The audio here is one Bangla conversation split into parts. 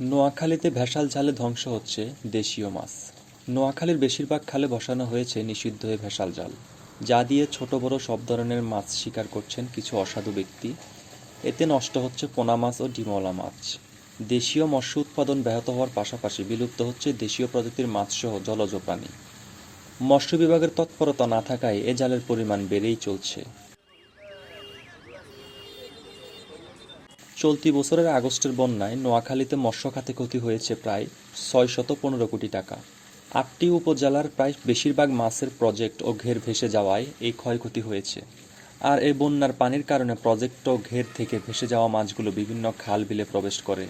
নোয়াখালীতে ভেসাল জালে ধ্বংস হচ্ছে দেশীয় মাছ। নোয়াখালীর বেশিরভাগ খালে বসানো হয়েছে নিষিদ্ধ হয়ে ভেসাল জাল, যা দিয়ে ছোট বড় সব ধরনের মাছ শিকার করছেন কিছু অসাধু ব্যক্তি। এতে নষ্ট হচ্ছে পোনা মাছ ও ডিমলা মাছ। দেশীয় মৎস্য উৎপাদন ব্যাহত হওয়ার পাশাপাশি বিলুপ্ত হচ্ছে দেশীয় প্রজাতির মাছসহ জলজ প্রাণী। মৎস্য বিভাগের তৎপরতা না থাকায় এ জালের পরিমাণ বেড়েই চলছে। চলতি বছরের আগস্টের বন্যায় নোয়াখালীতে মৎস্য খাতে ক্ষতি হয়েছে প্রায় ছয় শত পনেরো কোটি টাকা। আটটি উপজেলার প্রায় বেশিরভাগ মাছের প্রজেক্ট ও ঘের ভেসে যাওয়ায় এই ক্ষয়ক্ষতি হয়েছে। আর এই বন্যার পানির কারণে প্রজেক্ট ও ঘের থেকে ভেসে যাওয়া মাছগুলো বিভিন্ন খাল বিলে প্রবেশ করে।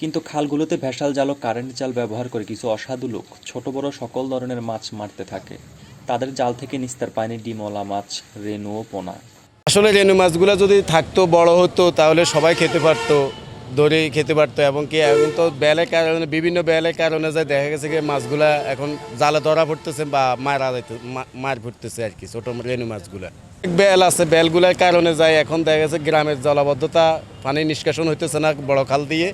কিন্তু খালগুলোতে ভেসাল জাল ও কারেন্ট জাল ব্যবহার করে কিছু অসাধু লোক, ছোট বড় সকল ধরনের মাছ মারতে থাকে। তাদের জাল থেকে নিস্তার পায়নি ডিমলা মাছ রেনু ও পোনা। আসলে রেনু মাছগুলো যদি থাকতো, বড় হতো, তাহলে সবাই খেতে পারতো ধরে খেতে পারতো। এবং কি, এখন তো বেলের কারণে, বিভিন্ন বেলের কারণে যে দেখা গেছে কি, মাছগুলা এখন জালে ধরা পড়তেছে বা মারা যাইতে মার পড়তেছে আর কি, ছোটো রেনু মাছগুলা। বেল আছে, বেলগুলার কারণে যায় এখন দেখা গেছে গ্রামের জলাবদ্ধতা, পানি নিষ্কাশন হইতেছে না, বড় খাল দিয়ে।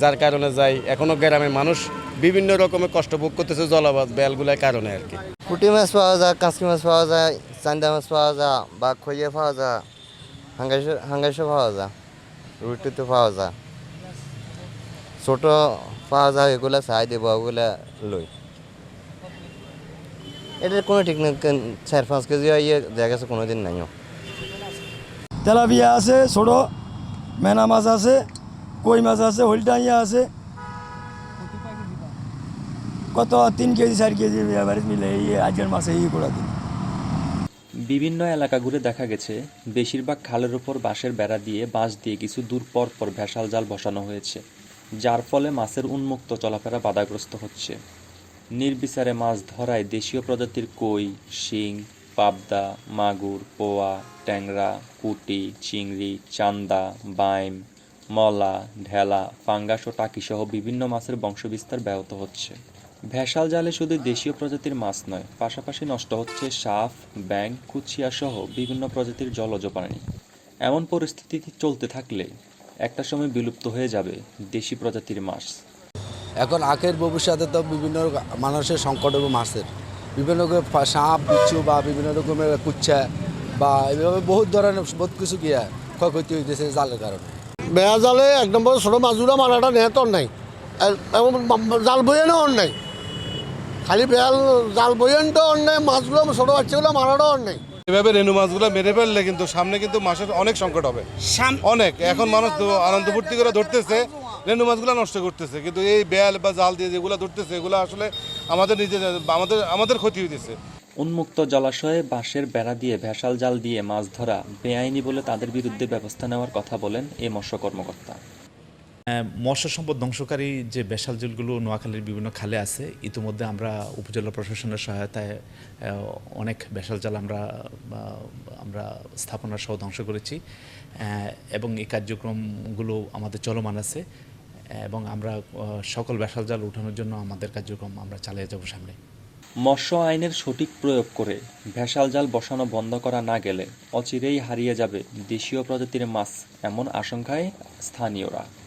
যার কারণে যাই। এখনও গ্রামের মানুষ বিভিন্ন রকমের কষ্ট ভোগ করতেছে জলাবাদ বেলগুলার কারণে আর কি। পুটি মাছ পাওয়া যায় কাঁচকি মাছ পাওয়া যায় চান্দা মাছ পাওয়া যায় বা খইয়া পাওয়া যায় হাঙ্গাইশ হাঙ্গাইশও পাওয়া যায় রুটিতে পাওয়া যায়। ছোট পাওয়া যায় এগুলো চাই দেবো ওগুলা লই। এটার কোনো ঠিক নেই চার পাঁচ কেজি ইয়ে দেখা গেছে কোনো দিন নাইও। তেলাপিয়া আছে ছোট মেনা মাছ আছে কই মাছ আছে, হলটাইয়া আছে। কত, তিন কেজি, চার কেজি বাড়িতে মিলে এই আজকের মাছে এই করে দিন। বিভিন্ন এলাকা ঘুরে দেখা গেছে, বেশিরভাগ খালের উপর বাঁশের বেড়া দিয়ে বাঁশ দিয়ে কিছু দূর পর পর ভেসাল জাল বসানো হয়েছে, যার ফলে মাছের উন্মুক্ত চলাফেরা বাধাগ্রস্ত হচ্ছে। নির্বিচারে মাছ ধরায় দেশীয় প্রজাতির কই, শিং, পাবদা, মাগুর, পোয়া, ট্যাংরা, কুটি, চিংড়ি, চান্দা, বাইম মলা, ঢেলা, ফাঙ্গাস ও টাকিসহ বিভিন্ন মাছের বংশবিস্তার ব্যাহত হচ্ছে। ভেসাল জালে শুধু দেশীয় প্রজাতির মাছ নয়, পাশাপাশি নষ্ট হচ্ছে সাপ ব্যাং কুচিয়া সহ বিভিন্ন প্রজাতির জলজ প্রাণী। এমন পরিস্থিতি চলতে থাকলে একটা সময় বিলুপ্ত হয়ে যাবে দেশি প্রজাতির মাছ। এখন আখের ভবিষ্যতে তো বিভিন্ন মানুষের সংকট হবে মাছের। বিভিন্ন রকমের সাপ, বিচ্ছু বা বিভিন্ন রকমের কুচ্ছা বা এভাবে বহুত ধরনের, বহুত কিছু গিয়া ক্ষয়ক্ষতি হইতেছে জালের কারণে। বেয়া জালে এক নম্বর ছোটো মাছগুলো মারাটা নেহাতর নাই এবং জাল বইয়েনও অন নাই খালি বেয়াল জাল বইয়েন তো অন নাই মাছগুলো ছোটো বাচ্চাগুলো মারাটাও অন নাই এভাবে রেনু মাছগুলো মেরে ফেললে কিন্তু সামনে কিন্তু মাছের অনেক সংকট হবে। অনেক। এখন মানুষ তো আনন্দ ফুর্তি করে ধরতেছে রেনু মাছগুলো নষ্ট করতেছে। কিন্তু এই বেয়াল বা জাল দিয়ে যেগুলো ধরতেছে এগুলো আসলে আমাদের নিজের আমাদের আমাদের ক্ষতি হইতেছে। উন্মুক্ত জলাশয়ে বাঁশের বেড়া দিয়ে ভেসাল জাল দিয়ে মাছ ধরা বেআইনি বলে তাদের বিরুদ্ধে ব্যবস্থা নেওয়ার কথা বলেন এই মৎস্য কর্মকর্তা। মৎস্য সম্পদ ধ্বংসকারী যে বেসাল জলগুলো নোয়াখালীর বিভিন্ন খালে আছে, ইতিমধ্যে আমরা উপজেলা প্রশাসনের সহায়তায় অনেক বেসাল জাল আমরা আমরা স্থাপনা সহ ধ্বংস করেছি এবং এই কার্যক্রমগুলো আমাদের চলমান আছে, এবং আমরা সকল বেসাল জাল উঠানোর জন্য আমাদের কার্যক্রম আমরা চালিয়ে যাব সামনে। মৎস্য আইনের সঠিক প্রয়োগ করে ভেসাল জাল বসানো বন্ধ করা না গেলে অচিরেই হারিয়ে যাবে দেশীয় প্রজাতির মাছ, এমন আশঙ্কায় স্থানীয়রা।